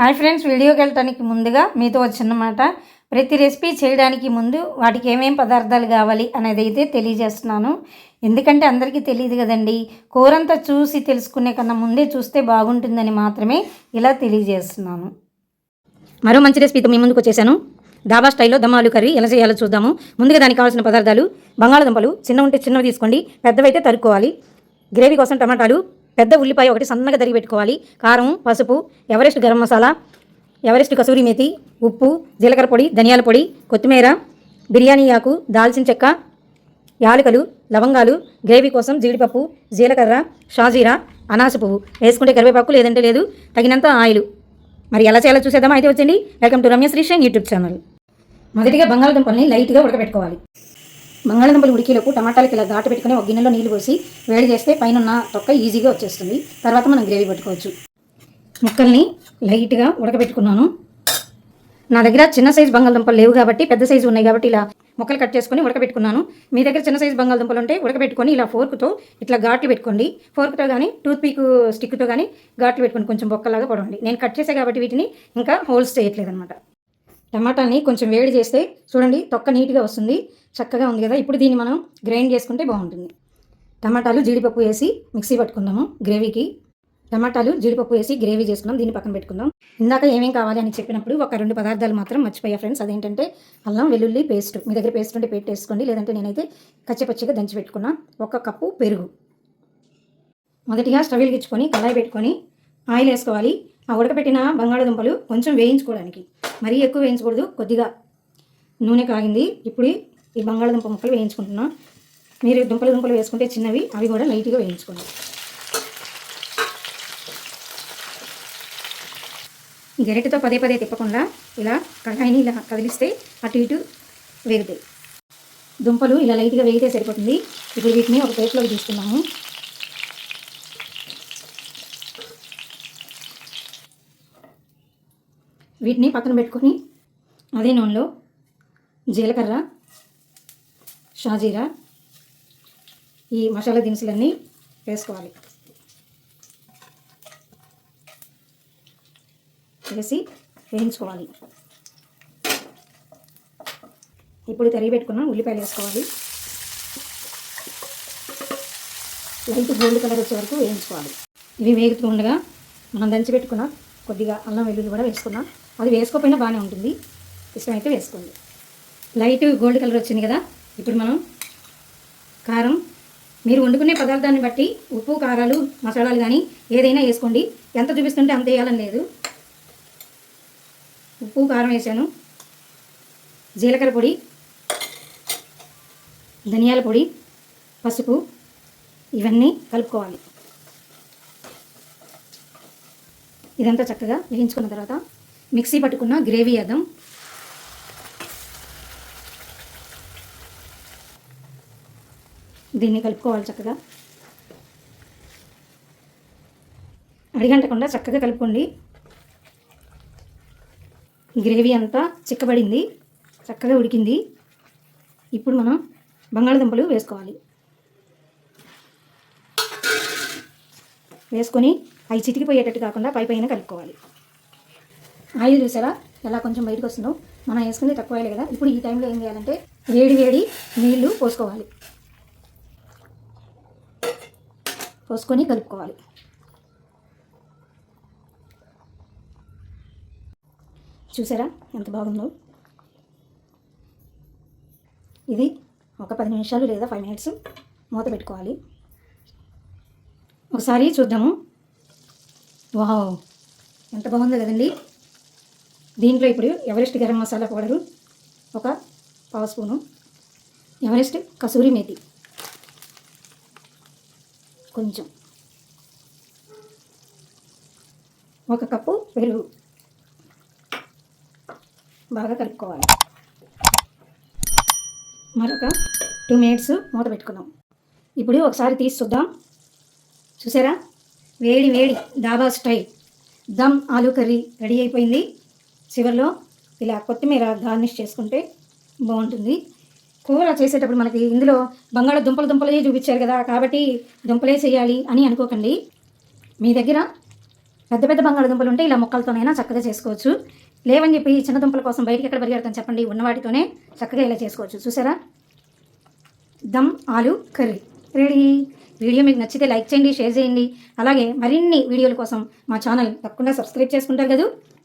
Hi friends వీడియోకి వెళ్ళటానికి ముందుగా మీతో వచ్చినమాట ప్రతి రెసిపీ చేయడానికి ముందు వాటికి ఏమేం పదార్థాలు కావాలి అనేది అయితే తెలియజేస్తున్నాను. ఎందుకంటే అందరికీ తెలియదు కదండి. కూరంతా చూసి తెలుసుకునే కన్నా ముందే చూస్తే బాగుంటుందని మాత్రమే ఇలా తెలియజేస్తున్నాను. మరో మంచి రెసిపీతో మీ ముందుకు వచ్చేసాను. డాబా స్టైల్లో దమ్మాలు కర్రీ ఎలా చేయాలో చూద్దాము. ముందుగా దానికి కావాల్సిన పదార్థాలు బంగాళదుంపలు చిన్న ఉంటే చిన్నవి తీసుకోండి పెద్దవైతే తరుక్కోవాలి. గ్రేవీ కోసం టమాటాలు పెద్ద ఉల్లిపాయ ఒకటి సన్నగా తరిగి పెట్టుకోవాలి. కారం పసుపు ఎవరెస్ట్ గరం మసాలా ఎవరెస్ట్ కసూరి మేతి ఉప్పు జీలకర్ర పొడి ధనియాల పొడి కొత్తిమీర బిర్యానీ ఆకు దాల్చిన చెక్క యాలకులు లవంగాలు గ్రేవీ కోసం జీడిపప్పు జీలకర్ర షాజీరా అనాస పువ్వు. వేసుకుంటే కరివేపాకు లేదంటే లేదు తగినంత ఆయిల్. మరి ఎలా చేయాలో చూసేద్దామా? అయితే వచ్చండి welcome to Ramya Srishine YouTube channel. మొదటిగా బంగాళదుంపల్ని లైట్గా ఉడకబెట్టుకోవాలి. బంగాళదుంపలు ఉడికేలోపు టమాటాలకి ఇలా ఘాటు పెట్టుకుని ఒక గిన్నెలో నీళ్ళు పోసి వేడి చేస్తే పైన తొక్క ఈజీగా వచ్చేస్తుంది. తర్వాత మనం గ్రేవీ పెట్టుకోవచ్చు. ముక్కల్ని లైట్గా ఉడకబెట్టుకున్నాను. నా దగ్గర చిన్న సైజు బంగాళదుంపలు లేవు కాబట్టి పెద్ద సైజు ఉన్నాయి కాబట్టి ఇలా ముక్కలు కట్ చేసుకుని ఉడకబెట్టుకున్నాను. మీ దగ్గర చిన్న సైజు బంగాళదుంపలు ఉంటే ఉడకబెట్టుకొని ఇలా ఫోర్క్తో ఇట్లా ఘాట్లు పెట్టుకోండి. ఫోర్క్తో కానీ టూత్ పీక్ స్టిక్తో కానీ ఘాట్లు పెట్టుకొని కొంచెం బొక్కలాగా పడండి నేను కట్ చేసే కాబట్టి వీటిని ఇంకా హోల్స్ చేయట్లేదు అనమాట టమాటాని కొంచెం వేడి చేస్తే చూడండి తొక్క నీట్గా వస్తుంది చక్కగా ఉంది కదా. ఇప్పుడు దీన్ని మనం గ్రైండ్ చేసుకుంటే బాగుంటుంది. టమాటాలు జీడిపప్పు వేసి మిక్సీ పట్టుకుందాము గ్రేవీకి. టమాటాలు జీడిపప్పు వేసి గ్రేవీ చేసుకుందాం దీన్ని పక్కన పెట్టుకుందాం. ఇందాక ఏమేం కావాలి అని చెప్పినప్పుడు ఒక రెండు పదార్థాలు మాత్రం మర్చిపోయా ఫ్రెండ్స్. అదేంటంటే అల్లం వెల్లుల్లి పేస్ట్. మీ దగ్గర పేస్ట్ ఉంటే పెట్టేసుకోండి లేదంటే నేనైతే కచ్చిపచ్చిగా దంచి పెట్టుకున్నా. ఒక కప్పు పెరుగు. మొదటిగా స్టవ్ వెలిగించుకొని కళాయి పెట్టుకొని ఆయిల్ వేసుకోవాలి. ఆ ఉడకబెట్టిన బంగాళదుంపలు కొంచెం వేయించుకోవడానికి. మరీ ఎక్కువ వేయించకూడదు కొద్దిగా. నూనె కాగింది ఇప్పుడు ఈ బంగాళదుంప ముక్కలు వేయించుకుంటున్నాం. మీరు దుంపలు దుంపలు వేసుకుంటే చిన్నవి అవి కూడా లైట్గా వేయించుకోండి. గెరటితో పదే పదే తిప్పకుండా ఇలా కడాయిని ఇలా కదిలిస్తే అటు ఇటు వేగుతాయి. దుంపలు ఇలా లైట్గా వేగితే సరిపోతుంది. ఇప్పుడు వీటిని ఒక ప్లేట్లోకి తీసుకున్నాము వీటిని పక్కన పెట్టుకొని అదే నూనెలో జీలకర్ర షాజీరా ఈ మసాలా దినుసులన్నీ వేసుకోవాలి. వేసి వేయించుకోవాలి. ఇప్పుడు తరిగి పెట్టుకున్న ఉల్లిపాయలు వేసుకోవాలి. లైట్ గోల్డ్ కలర్ వచ్చే వరకు వేయించుకోవాలి. ఇవి వేగుతూ ఉండగా మనం దంచి పెట్టుకున్న కొద్దిగా అల్లం వెల్లుల్లి కూడా వేసుకున్నాం. అది వేసుకోకపోయినా బాగానే ఉంటుంది. ఇష్టమైతే వేసుకోండి. లైట్ గోల్డ్ కలర్ వచ్చింది కదా ఇప్పుడు మనం కారం మీరు వండుకునే పదార్థాన్ని బట్టి ఉప్పు కారాలు మసాలాలు కానీ ఏదైనా వేసుకోండి. ఎంత చూపిస్తుంటే అంత వేయాలని లేదు. ఉప్పు కారం వేసాను. జీలకర్ర పొడి ధనియాల పొడి పసుపు ఇవన్నీ కలుపుకోవాలి. ఇదంతా చక్కగా వేయించుకున్న తర్వాత మిక్సీ పట్టుకున్న గ్రేవీ వేద్దాం దీన్ని కలుపుకోవాలి చక్కగా. అడిగంటకుండా చక్కగా కలుపుకోండి. గ్రేవీ అంతా చిక్కబడింది చక్కగా ఉడికింది. ఇప్పుడు మనం బంగాళదుంపలు వేసుకోవాలి. వేసుకొని అవి చితికిపోయేటట్టు కాకుండా పై పైన కలుపుకోవాలి. ఆయిల్ చూసారా? ఎలా కొంచెం బయటకు వస్తుందో? మనం వేసుకుంది తక్కువ ఆయిల్ కదా. ఇప్పుడు ఈ టైంలో ఏం చేయాలంటే వేడి వేడి నీళ్ళు పోసుకోవాలి. పోసుకొని కలుపుకోవాలి. చూసారా? ఎంత బాగుందో? ఇది ఒక పది నిమిషాలు లేదా ఫైవ్ మినిట్స్ మూత పెట్టుకోవాలి. ఒకసారి చూద్దాము. వావ్! ఎంత బాగుందో కదండి. దీంట్లో ఇప్పుడు ఎవరెస్ట్ గరం మసాలా పౌడరు ఒక పావు స్పూను ఎవరెస్ట్ కసూరి మేతి కొంచెం ఒక కప్పు పెరుగు బాగా కలుపుకోవాలి. మరొక టూ మినిట్స్ మూత పెట్టుకుందాం ఇప్పుడు ఒకసారి తీసి చూద్దాం. చూసారా? వేడి వేడి dhaba style. Dum aloo curry ready అయిపోయింది. చివరిలో ఇలా కొత్తిమీర గార్నిష్ చేసుకుంటే బాగుంటుంది. కూర చేసేటప్పుడు మనకి ఇందులో బంగాళ దుంపలు దుంపలే చూపించారు కదా కాబట్టి దుంపలే చేయాలి అని అనుకోకండి. మీ దగ్గర పెద్ద పెద్ద బంగాళదుంపలు ఉంటే ఇలా మొక్కలతోనైనా చక్కగా చేసుకోవచ్చు. లేవని చెప్పి చిన్న దుంపల కోసం బయటికి ఎక్కడ పరిగెడతాను చెప్పండి ఉన్నవాటితోనే చక్కగా ఇలా చేసుకోవచ్చు. చూసారా? దమ్ ఆలు కర్రీ. రెడీ? వీడియో మీకు నచ్చితే లైక్ చేయండి షేర్ చేయండి. అలాగే మరిన్ని వీడియోల కోసం మా ఛానల్ తప్పకుండా సబ్స్క్రైబ్ చేసుకుంటారు కదా.